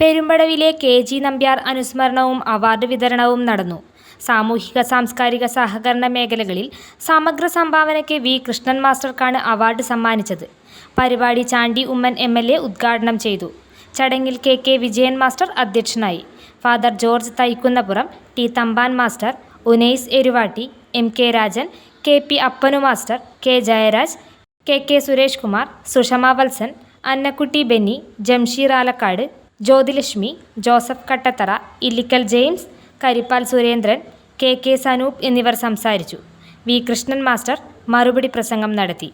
പെരുമ്പടവിലെ K G Nambiar അനുസ്മരണവും award വിതരണവും നടന്നു. സാമൂഹിക സാംസ്കാരിക സഹകരണ മേഖലകളിൽ സമഗ്ര സംഭാവനയ്ക്ക് വി. കൃഷ്ണൻ മാസ്റ്റർക്കാണ് അവാർഡ് സമ്മാനിച്ചത്. പരിപാടി Chandy Oommen M L A ഉദ്ഘാടനം ചെയ്തു. ചടങ്ങിൽ കെ കെ വിജയൻ മാസ്റ്റർ അധ്യക്ഷനായി. Father George Thaikkunnapuram T Thampan master Unais Eruvatti M K Rajan K P Appanu master K Jayaraj K K Suresh Kumar Sushama Valsan Annakutty Benny Jamsheer Alakkad Jyothilakshmi Joseph Kattathara Illikkal James Karippal Surendran K K Sanoop എന്നിവർ സംസാരിച്ചു. V Krishnan master മറുപടി പ്രസംഗം നടത്തി.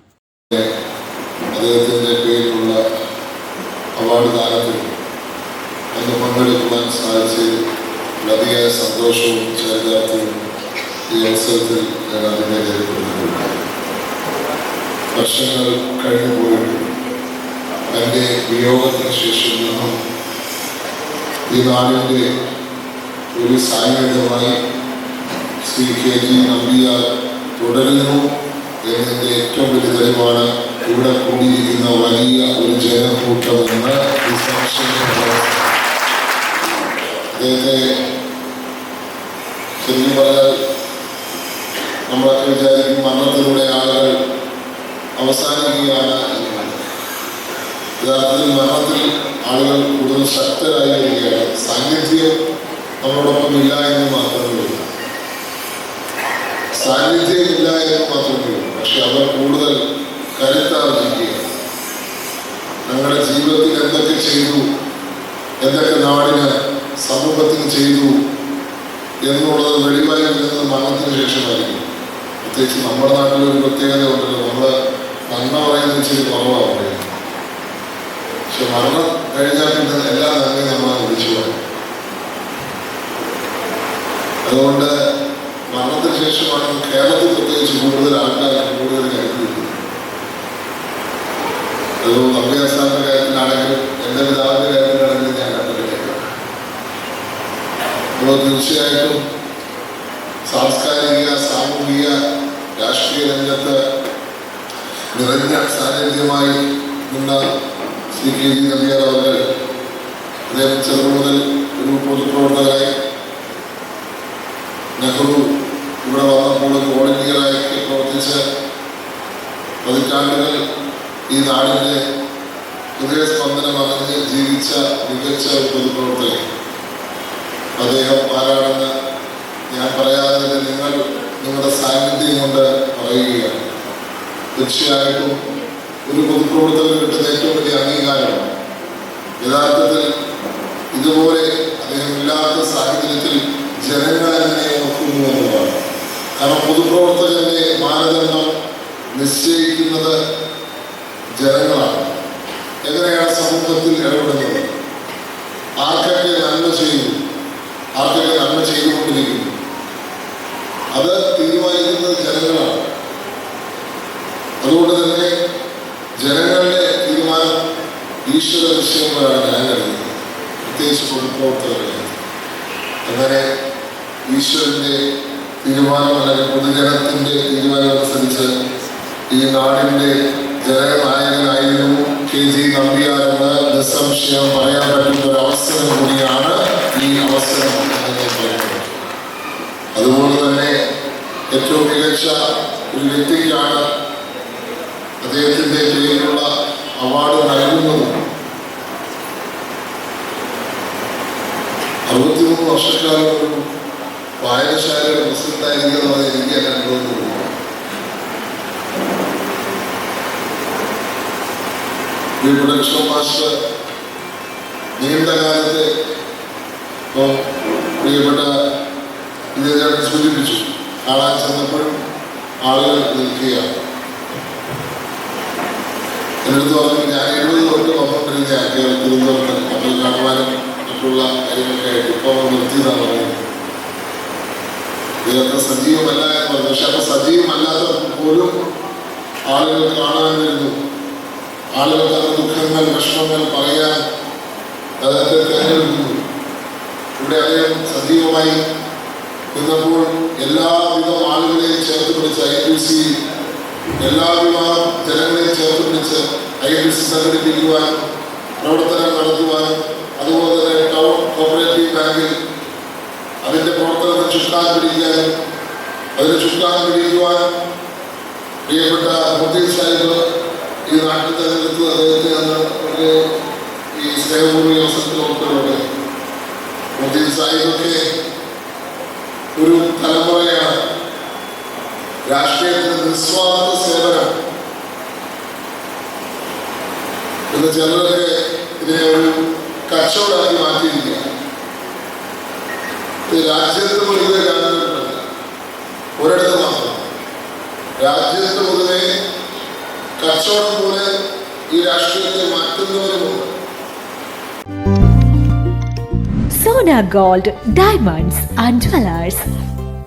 വർഷങ്ങൾ കഴിഞ്ഞു പോയിട്ടും എന്റെ വിയോഗത്തിന് ശേഷം നിന്നും ഈ നാടിന്റെ ഒരു സാന്നിധ്യമായി ശ്രീ കെ ജി നമ്പിയാർ തുടരുന്നു എന്നതിന്റെ ഏറ്റവും വലിയ തെളിവാണ് ഇവിടെ കൂടിയിരിക്കുന്ന വലിയ ഒരു ജനക്കൂട്ടമെന്ന് അദ്ദേഹത്തെ ശരിക്കും പറഞ്ഞാൽ നമ്മളൊക്കെ വിചാരിക്കും മരണത്തിലൂടെ ആളുകൾ അവസാനിക്കുകയാണ്. യഥാർത്ഥത്തിൽ മരണത്തിൽ ആളുകൾ കൂടുതൽ ശക്തരായി വരികയാണ് സാന്നിധ്യം നമ്മളോടൊപ്പം ഇല്ല എന്ന് മാത്രമേ സാന്നിധ്യം ഇല്ല എന്ന് മാത്രമേ പക്ഷെ അവർ കൂടുതൽ കരുത്താർജിക്കുകയാണ്. ഞങ്ങളുടെ ജീവിതത്തിൽ എന്തൊക്കെ ചെയ്തു? എന്തൊക്കെ നാടിന് സമൂഹത്തിന് ചെയ്തു? എന്നുള്ളത് വെളിവായി വരുന്നത് മരണത്തിന് ശേഷമായിരിക്കും. പ്രത്യേകിച്ച് നമ്മുടെ നാട്ടിലൊരു പ്രത്യേകത ഉണ്ടല്ലോ. നമ്മൾ നന്മ പറയുന്നത് ഇച്ചിരി കുറവാണ് പക്ഷെ മരണം കഴിഞ്ഞാൽ പിന്നെ എല്ലാ നന്മയും നമ്മൾ വിളിച്ചു പറയും. അതുകൊണ്ട് മരണത്തിന് ശേഷമാണ് കേരളത്തിൽ പ്രത്യേകിച്ച് കൂടുതൽ ആൾക്കാർ കൂടുതൽ കരുതിയിരിക്കുന്നത് അത് നമ്പ്യാർ സാറിന്റെ കാര്യത്തിലാണെങ്കിലും എന്റെ പിതാവിന്റെ കാര്യത്തിലാണെങ്കിലും ഞാൻ കണ്ടിട്ടില്ല. അപ്പോൾ തീർച്ചയായിട്ടും സാംസ്കാരിക സാമൂഹിക രാഷ്ട്രീയ രംഗത്ത് നിറഞ്ഞ സാന്നിധ്യമായി നിന്ന ശ്രീ കെ ജി നമ്പ്യാർ മുതൽ ഒരു പൊതുപ്രവർത്തകരായി നെഹ്റു ഇവിടെ വന്നപ്പോൾ ഒരു പ്രവർത്തിച്ച് പതിറ്റാണ്ടുകൾ ഈ നാടിന്റെ ഹൃദയസ്പന്ദനം അറിഞ്ഞ് ജീവിച്ച മികച്ച അദ്ദേഹം ആരാണെന്ന് ഞാൻ പറയാതെ നിങ്ങൾ നിങ്ങളുടെ സാന്നിധ്യം കൊണ്ട് പറയുകയാണ്. ഒരു പൊതുപ്രവർത്തകന് കിട്ടുന്ന ഏറ്റവും വലിയ അംഗീകാരമാണ് യഥാർത്ഥത്തിൽ ഇതുപോലെ അദ്ദേഹം ഇല്ലാത്ത സാഹചര്യത്തിൽ ജനങ്ങൾ എങ്ങനെ നോക്കുന്നു എന്നുള്ളതാണ്. കാരണം പൊതുപ്രവർത്തകന്റെ മാനദണ്ഡം നിശ്ചയിക്കുന്നത് ജനങ്ങളാണ്. എങ്ങനെയാണ് സമൂഹത്തിൽ ഇടപെടുന്നത്? ആർക്കൊക്കെ നന്മ ചെയ്യുന്നു ആർക്കൊക്കെ നന്മ ചെയ്തുകൊണ്ടിരിക്കുന്നു? അത് തീരുമാനിക്കുന്നത് ജനങ്ങളാണ് അതുകൊണ്ട് തന്നെ ജനങ്ങളുടെ തീരുമാനം ഈശ്വര വിഷയങ്ങളാണ് ഞാൻ പ്രത്യേകിച്ച് പൊതുപ്രവർത്തകരുടെ അങ്ങനെ ഈശ്വരന്റെ തീരുമാനം അല്ലെങ്കിൽ പൊതുജനത്തിന്റെ തീരുമാനം അനുസരിച്ച് ഈ നാടിന്റെ ജനനായകനായിരുന്നു കെ ജി നമ്പിയാരെന്ന് നിസ്സംശയം പറയാൻ പറ്റുന്ന ഒരു അവസരം കൂടിയാണ് ഈ അവസരം എന്ന് അതുപോലെ തന്നെ ഏറ്റവും മികച്ച ഒരു വ്യക്തിക്കാണ് അദ്ദേഹത്തിന്റെ പേരിലുള്ള അവാർഡ് നൽകുന്നത് വർഷക്കാലം ഒരു വായനശാലയുടെ പ്രസിഡന്റായിരിക്കുന്നത് എനിക്ക് എന്നെ അനുഭവത്തിൽ പ്രിയപ്പെട്ട കൃഷ്ണ മാസ്റ്റർ നീണ്ട കാലത്തെ ഇപ്പം പ്രിയപ്പെട്ട വിജയചാട്ടൻ സൂചിപ്പിച്ചു. കാണാൻ ചെന്നപ്പോഴും ആളുകൾ നിൽക്കുകയാണ്. എന്നടുത്ത് പറഞ്ഞു ഞാൻ എഴുപത് തൊട്ട് വന്നുകൊണ്ടിരുന്ന കേരള തിരുവനന്തപുരത്ത് കപ്പൽ കാണുവാനും ആയിട്ട് ഇപ്പോൾ നിർത്തിയതാണ് പറയുന്നത്. ഇതൊക്കെ സജീവമല്ല എന്ന് പറഞ്ഞു. പക്ഷെ അപ്പൊ സജീവമല്ലാത്ത പോലും ആളുകൾ കാണാൻ വരുന്നു ആളുകൾ തങ്ങളുടെ ദുഃഖങ്ങൾ വിഷമങ്ങൾ പറയാൻ അതൊക്കെ തിരഞ്ഞെടുക്കുന്നു. ഇവിടെ അദ്ദേഹം സജീവമായി നിന്നപ്പോൾ എല്ലാവിധ ആളുകളെയും ചേർത്ത് പിടിച്ച് ഐ പി സി എല്ലാവിധ ജനങ്ങളെയും ചേർത്ത് പിടിച്ച് ഐ പി സി സംഘടിപ്പിക്കുവാൻ പ്രവർത്തനം നടത്തുവാൻ കോപ്പറേറ്റീവ് ബാങ്കിൽ അതിന്റെ പ്രവർത്തനത്തെ ചുഷ്ടാൻ പിടിക്കാനും അതിന് ചുഷ്ടാൻ പിടിക്കുവാനും പ്രിയപ്പെട്ട മുദ്ദീൻ സാഹിബ് ഈ നാട്ടിൽ തെരഞ്ഞെടുത്ത് അദ്ദേഹത്തെ അന്ന് ഒരു ഈ സ്നേഹപൂർവ അവസരത്തിൽ ഓർക്കുന്നുണ്ട് മുദ്ദീൻ സാഹിബൊക്കെ ഒരു തലമുറയാണ്. രാഷ്ട്രീയത്തിന് നിസ്വാർത്ഥ സേവനം. എന്ന് ചിലരൊക്കെ ഇതിനെ ഒരു കച്ചവടമാക്കി മാറ്റിയിരിക്കുക ഇത് രാജ്യത്ത് പൊതുവെ കാണുന്നുണ്ടല്ല ഒരിടത്ത് മാത്രം. പോലെ ഈ രാഷ്ട്രീയത്തെ മാറ്റുന്നവരുമുണ്ട് Sona gold diamonds and jewellers